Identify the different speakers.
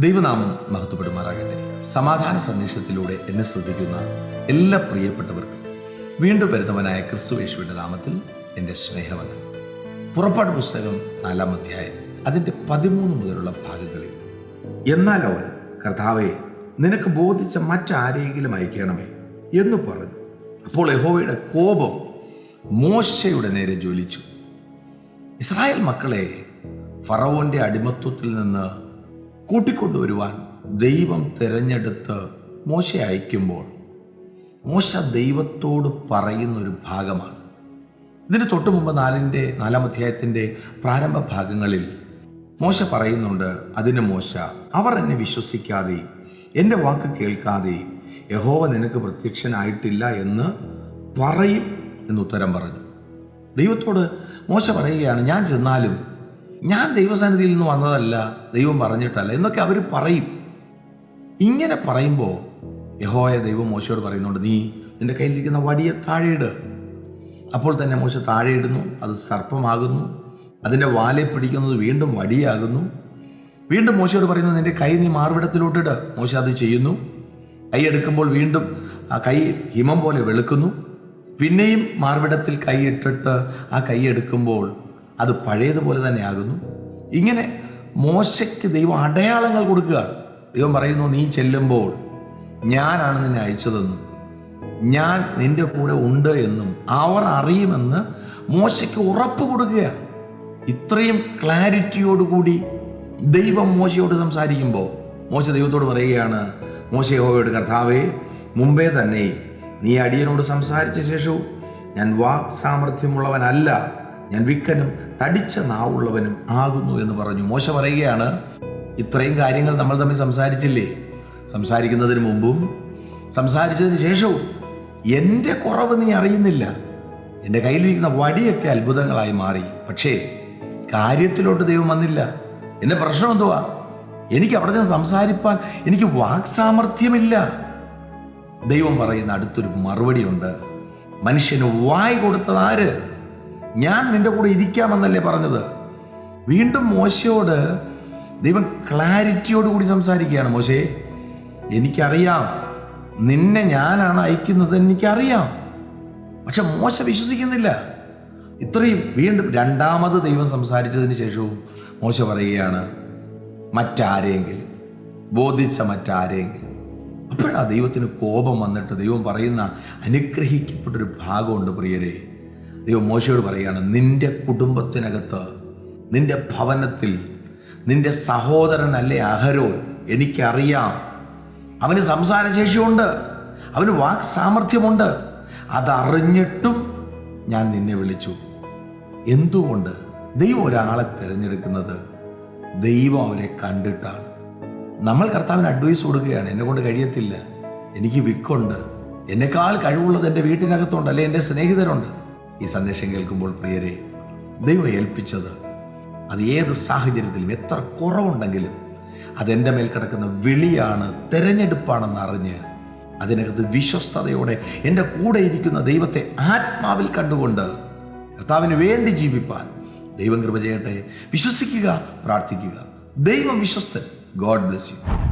Speaker 1: ദൈവനാമം മഹത്വപ്പെടുമാറാകട്ടെ. സമാധാന സന്ദേശത്തിലൂടെ എന്നെ ശ്രദ്ധിക്കുന്ന എല്ലാ പ്രിയപ്പെട്ടവർക്കും വീണ്ടും വരുന്നവനായ ക്രിസ്തു യേശുവിന്റെ നാമത്തിൽ എന്റെ സ്നേഹവനം പുറപ്പാട് പുസ്തകം നാലാം അധ്യായം അതിന്റെ പതിമൂന്ന് മുതലുള്ള ഭാഗങ്ങളിൽ എന്നാൽ അവൻ കർത്താവെ നിനക്ക് ബോധിച്ച മറ്റാരെങ്കിലും അയക്കണമേ എന്ന് പറഞ്ഞു. അപ്പോൾ യഹോവയുടെ കോപം മോശയുടെ നേരെ ജ്വലിച്ചു. ഇസ്രായേൽ മക്കളെ ഫറവോന്റെ അടിമത്വത്തിൽ നിന്ന് കൂട്ടിക്കൊണ്ടുവരുവാൻ ദൈവം തിരഞ്ഞെടുത്ത് മോശ അയക്കുമ്പോൾ മോശ ദൈവത്തോട് പറയുന്ന ഒരു ഭാഗമാണ്. ഇതിന് തൊട്ട് മുമ്പ് നാലിന്റെ നാലാം അധ്യായത്തിന്റെ പ്രാരംഭ ഭാഗങ്ങളിൽ മോശ പറയുന്നുണ്ട് അതിന് മോശ അവർ എന്നെ വിശ്വസിക്കാതെ എന്റെ വാക്ക് കേൾക്കാതെ യഹോവ നിനക്ക് പ്രത്യക്ഷനായിട്ടില്ല എന്ന് പറയും എന്ന് ഉത്തരം പറഞ്ഞു. ദൈവത്തോട് മോശ പറയുകയാണ് ഞാൻ ചെന്നാലും ഞാൻ ദൈവസന്നിധിയിൽ നിന്ന് വന്നതല്ല ദൈവം പറഞ്ഞിട്ടല്ല എന്നൊക്കെ അവർ പറയും. ഇങ്ങനെ പറയുമ്പോൾ യഹോയ ദൈവം മോശയോട് പറയുന്നുണ്ട് നീ നിന്റെ കയ്യിലിരിക്കുന്ന വടിയെ താഴെയിട്. അപ്പോൾ തന്നെ മോശ താഴെയിടുന്നു അത് സർപ്പമാകുന്നു അതിന്റെ വാലെ പിടിക്കുന്നത് വീണ്ടും വടിയാകുന്നു. വീണ്ടും മോശയോട് പറയുന്നു നിന്റെ കൈ നീ മാർവിടത്തിലോട്ടിട് മോശ അത് ചെയ്യുന്നു. കൈ എടുക്കുമ്പോൾ വീണ്ടും ആ കൈ ഹിമം പോലെ വെളുക്കുന്നു. പിന്നെയും മാർവിടത്തിൽ കൈ ഇട്ടിട്ട് ആ കൈ എടുക്കുമ്പോൾ അത് പഴയതുപോലെ തന്നെയാകുന്നു ഇങ്ങനെ മോശയ്ക്ക് ദൈവം അടയാളങ്ങൾ കൊടുക്കുകയാണ് ദൈവം പറയുന്നു നീ ചെല്ലുമ്പോൾ ഞാനാണ് നിന്നെ അയച്ചതെന്നും ഞാൻ നിന്റെ കൂടെ ഉണ്ട് എന്നും അവർ അറിയുമെന്ന് മോശയ്ക്ക് ഉറപ്പ് കൊടുക്കുകയാണ്. ഇത്രയും ക്ലാരിറ്റിയോടുകൂടി ദൈവം മോശയോട് സംസാരിക്കുമ്പോൾ മോശ ദൈവത്തോട് പറയുകയാണ് മോശ യഹോവയോട് കർത്താവേ മുമ്പേ തന്നെ നീ അടിയനോട് സംസാരിച്ച ശേഷവും ഞാൻ വാക് സാമർഥ്യമുള്ളവനല്ല ഞാൻ വിക്കനും തടിച്ച നാവുള്ളവനും ആകുന്നു എന്ന് പറഞ്ഞു. മോശ പറയുകയാണ് ഇത്രയും കാര്യങ്ങൾ നമ്മൾ തമ്മിൽ സംസാരിച്ചില്ലേ? സംസാരിക്കുന്നതിന് മുമ്പും സംസാരിച്ചതിന് ശേഷവും എന്റെ കുറവ് നീ അറിയുന്നില്ല. എന്റെ കയ്യിലിരിക്കുന്ന വടിയൊക്കെ അത്ഭുതങ്ങളായി മാറി. പക്ഷേ കാര്യത്തിലോട്ട് ദൈവം വന്നില്ല. എന്റെ പ്രശ്നം എന്തുവാ? എനിക്ക് അവിടെ നിന്ന് സംസാരിപ്പാൻ എനിക്ക് വാക്സാമർഥ്യമില്ല. ദൈവം പറയുന്ന അടുത്തൊരു മറുപടിയുണ്ട്. മനുഷ്യന് വായി കൊടുത്തത് ആര്? ഞാൻ നിന്റെ കൂടെ ഇരിക്കാമെന്നല്ലേ പറഞ്ഞത്? വീണ്ടും മോശയോട് ദൈവം ക്ലാരിറ്റിയോട് കൂടി സംസാരിക്കുകയാണ്. മോശേ എനിക്കറിയാം. നിന്നെ ഞാനാണ് അയക്കുന്നത് എനിക്കറിയാം. പക്ഷെ മോശ വിശ്വസിക്കുന്നില്ല. ഇത്രയും വീണ്ടും രണ്ടാമത് ദൈവം സംസാരിച്ചതിന് ശേഷവും മോശ പറയുകയാണ് മറ്റാരെങ്കിലും? ബോധിച്ച മറ്റാരെങ്കിലും? അപ്പോഴാ ദൈവത്തിന് കോപം വന്നിട്ട് ദൈവം പറയുന്ന അനുഗ്രഹിക്കപ്പെട്ടൊരു ഭാഗമുണ്ട് പ്രിയരെ. ദൈവം മോശയോട് പറയുകയാണ് നിന്റെ കുടുംബത്തിനകത്ത് നിന്റെ ഭവനത്തിൽ നിന്റെ സഹോദരനല്ലേ അഹരോൻ? എനിക്കറിയാം. അവന് സംസാരശേഷിയുണ്ട് അവന് വാക് സാമർഥ്യമുണ്ട് അതറിഞ്ഞിട്ടും ഞാൻ നിന്നെ വിളിച്ചു. എന്തുകൊണ്ട് ദൈവം ഒരാളെ തിരഞ്ഞെടുക്കുന്നത്? ദൈവം അവരെ കണ്ടിട്ടാണ്. നമ്മൾ കർത്താവിന് അഡ്വൈസ് കൊടുക്കുകയാണ് എന്നെ കൊണ്ട് കഴിയത്തില്ല. എനിക്ക് വിക്കുണ്ട്. എന്നെക്കാൾ കഴിവുള്ളത് എന്റെ വീട്ടിനകത്തുണ്ട് അല്ലെ എന്റെ സ്നേഹിതരുണ്ട്. ഈ സന്ദേശം കേൾക്കുമ്പോൾ പ്രിയരെ ദൈവം ഏൽപ്പിച്ചത് അത് ഏത് സാഹചര്യത്തിലും എത്ര കുറവുണ്ടെങ്കിലും അതെന്റെ മേൽ കിടക്കുന്ന വിളിയാണ് തിരഞ്ഞെടുപ്പാണെന്ന് അറിഞ്ഞ് അതിനകത്ത് വിശ്വസ്തയോടെ എന്റെ കൂടെ ഇരിക്കുന്ന ദൈവത്തെ ആത്മാവിൽ കണ്ടുകൊണ്ട് കർത്താവിന് വേണ്ടി ജീവിപ്പാൻ ദൈവം കൃപ ചെയ്യട്ടെ. വിശ്വസിക്കുക പ്രാർത്ഥിക്കുക. ദൈവം വിശ്വസ്തൻ. God bless you.